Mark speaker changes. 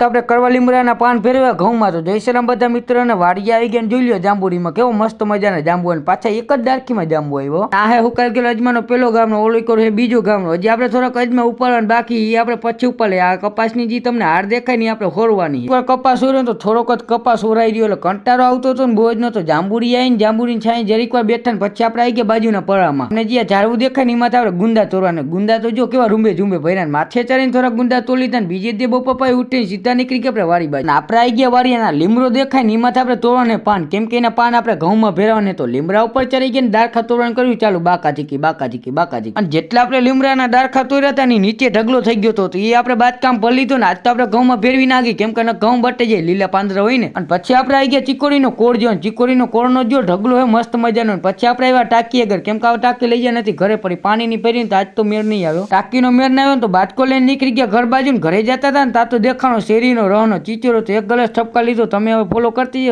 Speaker 1: તો આપણે કરવા લીમડાના પાન ફેરવ્યા ઘઉંમાં તો જય બધા મિત્રોને વાડી આવી ગયા જોઈ લ્યો જાંબુડીમાં. કેવો મસ્ત મજાના જાંબુ અને પાછા એક જ ડાળખીમાં જાંબુ આવ્યો. આ હે હુકાઈ ગયેલો અજમાનો પેલો ગામનો, ઓલો કરો છે બીજો ગામનો. હજી આપણે થોડાક અજમા ઉપાડવાનું બાકી એ આપણે પછી ઉપર લઈએ આ કપાસની જે તમને હાર દેખાય ને આપણે હોરવાની. ઉપર કપાસ હોય તો થોડોક જ કપાસ ઓરાઈ રહ્યો. એટલે કંટાળો આવતો હતો ને બહુ જ નતો જાંબુડી આવીને જાંબુડીની છાંય જરીક વાર બેઠા ને પછી આપણે આવી ગયા બાજુના પળામાં અને જ્યાં ઝાડવું દેખાય ને એમાં આપણે ગુંદા તોરવાના ગુંદા તો જો કેવા રૂંબે ઝુંબે ભર્યા માથે ચડીને થોડા ગુંદા તોલી ને બીજે દે બપા ઉઠીને સીધા નીકળી ગયા આપણે વાડી બાજુ. આપણે આવી ગયા વાડી એના લીમડો દેખાય ને એમાંથી આપણે તોડવાને પાન. કેમ કે એના પાન આપણે ઘઉંમાં ભેરવાને તો લીમડા ઉપર ચડી ગયા ને દારખા તોડવાનું કર્યું. ચાલુ, બાકા ચીકી બાકા ચીકી બાકા ચીકી. અને જેટલા આપણે લીમડાના દારખા તોડ્યા હતા એની નીચે ઢગલો થઈ ગયો હતો, તો એ આપણે બાંધકામ ભરી લીધો ને આજ તો આપણે ઘઉંમાં ફેરવી નાખી. કેમ કે ઘઉં બટે જાય, લીલા પાંદરા હોય ને. અને પછી આપણે આવી ગયા ચીકોડીનો કોળ જો ચીકોડીનો કોળનો જો ઢગલો હોય મસ્ત મજાનો. પછી આપણે આવ્યા ટાંકી આગળ કેમ કે આ ટાંકી લઈ જાય નથી, ઘરે પડી પાણીની પહેરીને, તો આજ તો મેળ નહીં આવ્યો. ટાંકીનો મેળ ના આવ્યો તો બાટકો લઈને નીકળી ગયા ઘર બાજુ ઘરે જતા હતા ને, તા તો દેખાણો શેરીનો રહનો ચીચરો તો એક ગલાસ ઠપકા લીધો. તમે હવે ફોલો કરતી